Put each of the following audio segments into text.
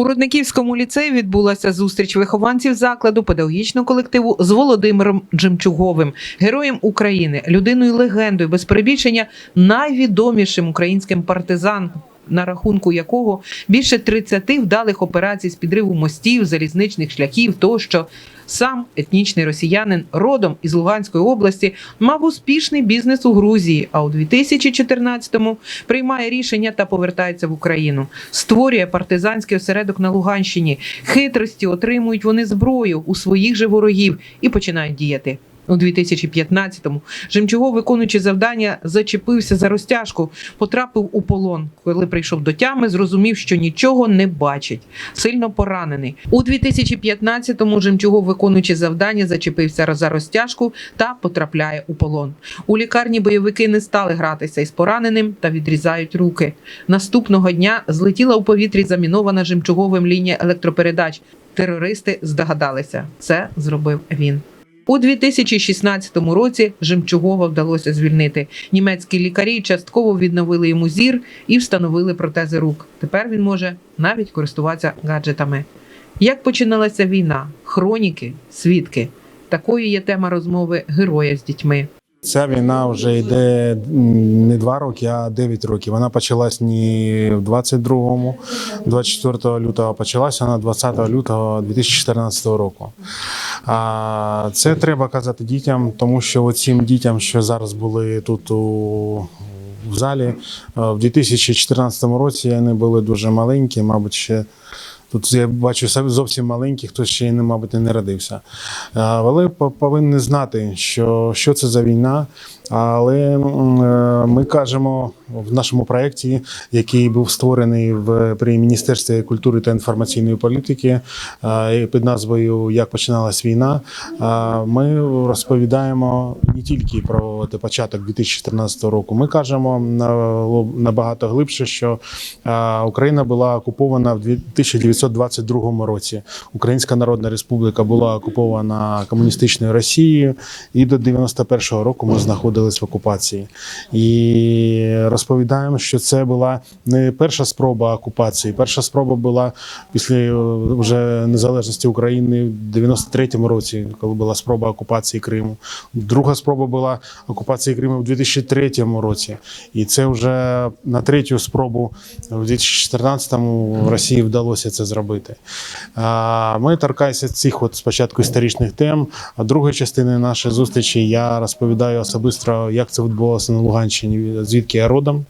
У Рудниківському ліцеї відбулася зустріч вихованців закладу педагогічного колективу з Володимиром Джемчуговим, героєм України, людиною легендою, без перебільшення найвідомішим українським партизан. На рахунку якого більше 30 вдалих операцій з підриву мостів, залізничних шляхів тощо сам етнічний росіянин родом із Луганської області мав успішний бізнес у Грузії, а у 2014-му приймає рішення та повертається в Україну. Створює партизанський осередок на Луганщині. Хитрості отримують вони зброю у своїх же ворогів і починають діяти. У 2015-му Жемчугов, виконуючи завдання, зачепився за розтяжку, потрапив у полон. Коли прийшов до тями, зрозумів, що нічого не бачить. Сильно поранений. У 2015-му Жемчугов, виконуючи завдання, зачепився за розтяжку та потрапляє у полон. У лікарні бойовики не стали гратися із пораненим та відрізають руки. Наступного дня злетіла у повітрі замінована Жемчуговим лінія електропередач. Терористи здогадалися, це зробив він. У 2016 році Жемчугова вдалося звільнити. Німецькі лікарі частково відновили йому зір і встановили протези рук. Тепер він може навіть користуватися гаджетами. Як починалася війна? Хроніки, свідки. Такою є тема розмови героя з дітьми. Ця війна вже йде не два роки, а 9 років. Вона почалась не в 22-му, 24 лютого, почалася вона 20 лютого 2014 року. А це треба казати дітям, тому що цим дітям, що зараз були тут у в залі, е, в 2014 році вони були дуже маленькі, мабуть, ще. Тут я бачу зовсім маленькі, хто ще мабуть, не народився. Е, Але по- повинні знати, що, що це за війна. Але е, ми кажемо в нашому проєкті, який був створений в при Міністерстві культури та інформаційної політики е, під назвою Як починалась війна. е, Ми розповідаємо не тільки про початок 2014 року. Ми кажемо набагато глибше, що Україна була окупована в 1922 році. Українська Народна Республіка була окупована комуністичною Росією, і до 91-го року ми знаходились в окупації. І розповідаємо, що це була не перша спроба окупації. Перша спроба була після е, вже незалежності України в 93-му році, коли була спроба окупації Криму. Друга спроба була окупації Криму в 2003 році. І це вже на третю спробу в 2014-му Росії вдалося це зробити. Ми торкаємося цих от спочатку історичних тем. А другої частини нашої зустрічі я розповідаю особисто, як це відбувалося на Луганщині, звідки я родом.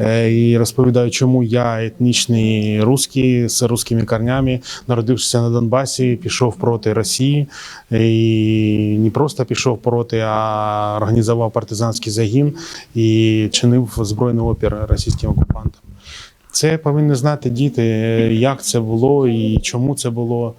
Е, І розповідаю, чому я етнічний русський з русскими корнями, народившися на Донбасі, пішов проти Росії і не просто пішов проти, а організував партизанський загін і чинив збройний опір російським окупантам. Це повинні знати діти, як це було і чому це було.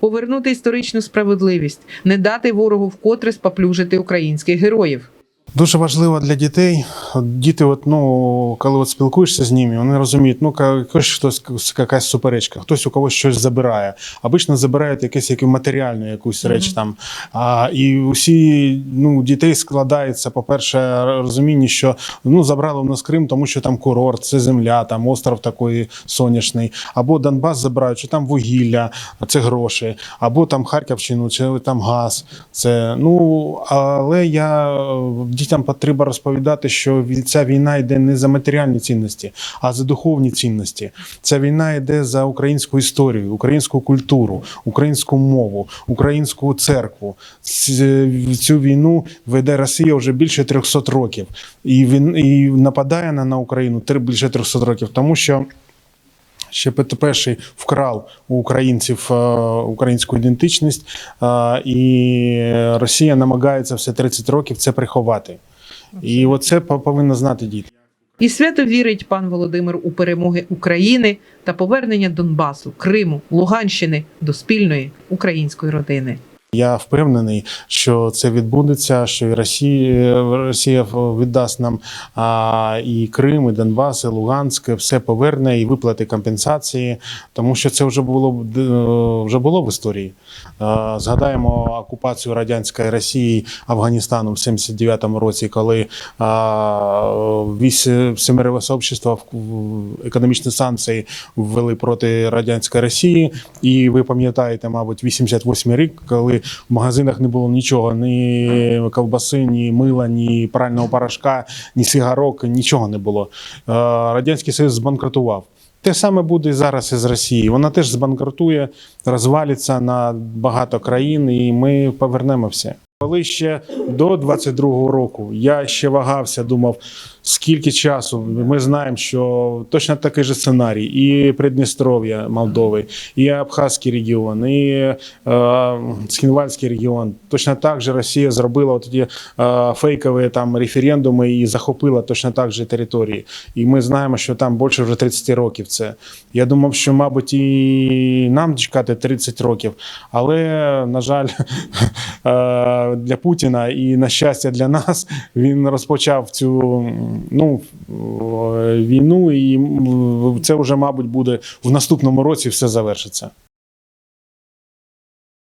Повернути історичну справедливість, не дати ворогу вкотре споплюжити українських героїв. Дуже важливо для дітей. Діти, от, ну, коли от спілкуєшся з ними, вони розуміють, ну хтось якась суперечка, хтось у когось щось забирає. Обично забирають якесь матеріальну якусь реч там. А, і усі ну, дітей складається, по-перше, розуміння, що ну, забрали в нас Крим, тому що там курорт, це земля, там остров такий сонячний, або Донбас забирають, що там вугілля, це гроші, або там Харківщину, це там газ. Це ну але я дітям потрібно розповідати, що ця війна йде не за матеріальні цінності, а за духовні цінності. Ця війна йде за українську історію, українську культуру, українську мову, українську церкву. Цю війну веде Росія вже більше 300 років, і він і нападає на, Україну більше 300 років, тому що. Ще Петро І вкрав у українців е, українську ідентичність, е, і Росія намагається все 30 років це приховати. І оце по- повинно знати діти. І свято вірить пан Володимир у перемоги України та повернення Донбасу, Криму, Луганщини до спільної української родини. Я впевнений, що це відбудеться, що і Росія, Росія віддасть нам а, і Крим, і Донбас, і Луганськ, все поверне і виплати компенсації, тому що це вже було е, вже було в історії. Е, Згадаємо окупацію радянської Росії Афганістану в 79-му році, коли а, вісь всемирове сообщество економічні санкції ввели проти радянської Росії. І ви пам'ятаєте, мабуть, 88 рік, коли в магазинах не було нічого, ні ковбаси, ні мила, ні прального порошка, ні сигарок, нічого не було. Е, Радянський Союз збанкрутував. Те саме буде і зараз із Росії. Вона теж збанкрутує, розвалиться на багато країн, і ми повернемо все. Коли ще до 22-го року я ще вагався, думав, скільки часу. Ми знаємо, що точно такий же сценарій, і Придністров'я Молдови, і Абхазький регіон, і е, Схінвальський регіон. Точно так же Росія зробила ті е, фейкові там референдуми і захопила точно так же території. І ми знаємо, що там більше вже 30 років це. Я думав, що, мабуть, і нам чекати 30 років, але, на жаль, е, для Путіна і на щастя для нас він розпочав цю ну, е, війну, і це вже, мабуть, буде в наступному році все завершиться.